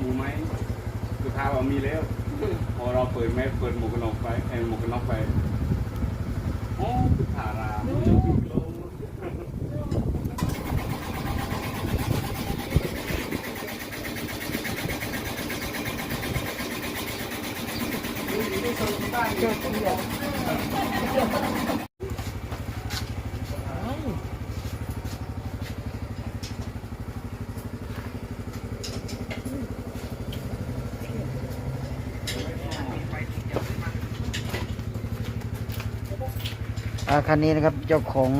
อยู่ไหมสุดท้ายว่ามีแล้ว พอเราเปิดไม่เปิดหมวกกันน็อกไปเออหมวกกันน็อกไปโอ้สุดทารามจะปิดลงอา คันนี้นะครับเจ้าของ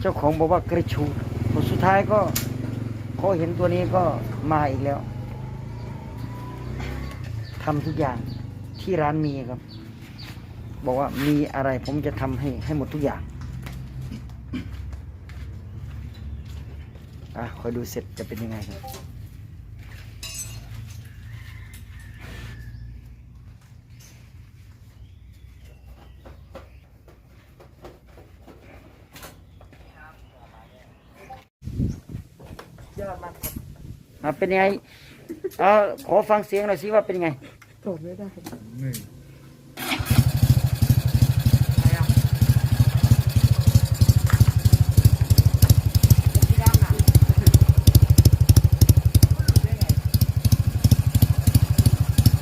เจ้าของบอกว่ากระชูดผลสุดท้ายก็เขาเห็นตัวนี้ก็มาอีกแล้วทำทุกอย่างที่ร้านมีครับ บอกว่ามีอะไรผมจะทำให้ให้หมดทุกอย่างอะคอยดูเสร็จจะเป็นยังไงครับ ยอดมากครับอะเป็นยังไงเออขอฟังเสียงหน่อยสิว่าเป็นยังไงโถูกไม่ได้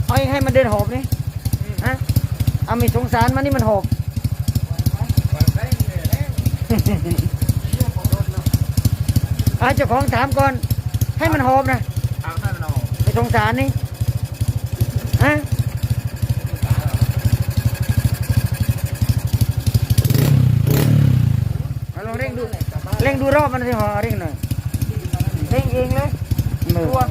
เอาให้มันเดินหอบนี่ฮะเอาไม่สงสารมันนี่มันหอบอาเจ้าของถามก่อน ให้มันหอบนะทางท่านเราไม่สงสารนี่ฮะเอาลองเร่งดูเร่งดูรอบมันสิหอเร่งหน่อยเล่งเองเลยมือตัว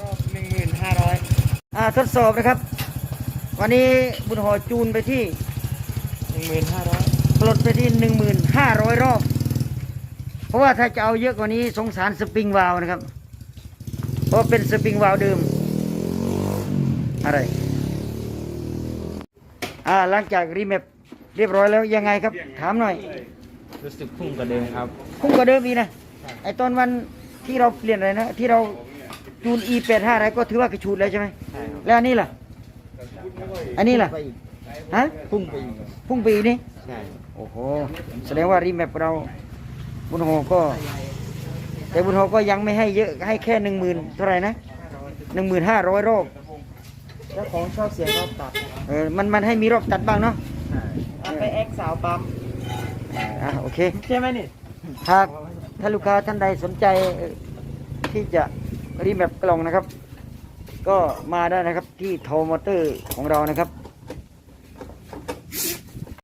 รอบหนึ่งหมื่นห้าร้อย อ่า ทดสอบนะครับ วันนี้บุญหอจูนไปที่หนึ่งหมื่นห้าร้อยปลดไปที่หนึ่งหมื่นห้าร้อยรอบ เพราะว่าถ้าจะเอาเยอะกว่านี้สงสารสปริงวาล์วนะครับ เพราะเป็นสปริงวาล์วเดิม อะไรอ่าหลังจากรีแมปเรียบร้อยแล้วยังไงครับ ถามหน่อย รู้สึกพุ่งกว่าเดิมครับคุ้มกว่าเดิมอีกนะไอตอนวันที่เราเปลี่ยนอะไรนะ ที่เรา จูน e 8 5อะไรก็ถือว่ากระชูดแล้วใช่ไหมใช่ครับแล้วอันนี้ล่ะ อันนี้ล่ะ ไปอีกฮะ พุ่งไปอีกพุ่งไปอีกนี่ใช่ โอ้โห แสดงว่ารีแมปเรา บุญโฮก็ แต่บุญโฮก็ยังไม่ให้เยอะให้แค่หนึ่งหมื่นเท่าไหร่นะหนึ่งหมื่นห้าร้อยรอบ เจ้าของชอบเสียงรอบตัดเออ มันมันให้มีรอบตัดบ้างเนาะเอาไปแอคสาวปั๊มอะโอเค ใช่ไหมนี่ หากถ้าลูกค้าท่านใดสนใจเอ่อที่จะ รีแมปกล่องนะครับ ก็มาได้นะครับที่โทมอเตอร์ของเรานะครับ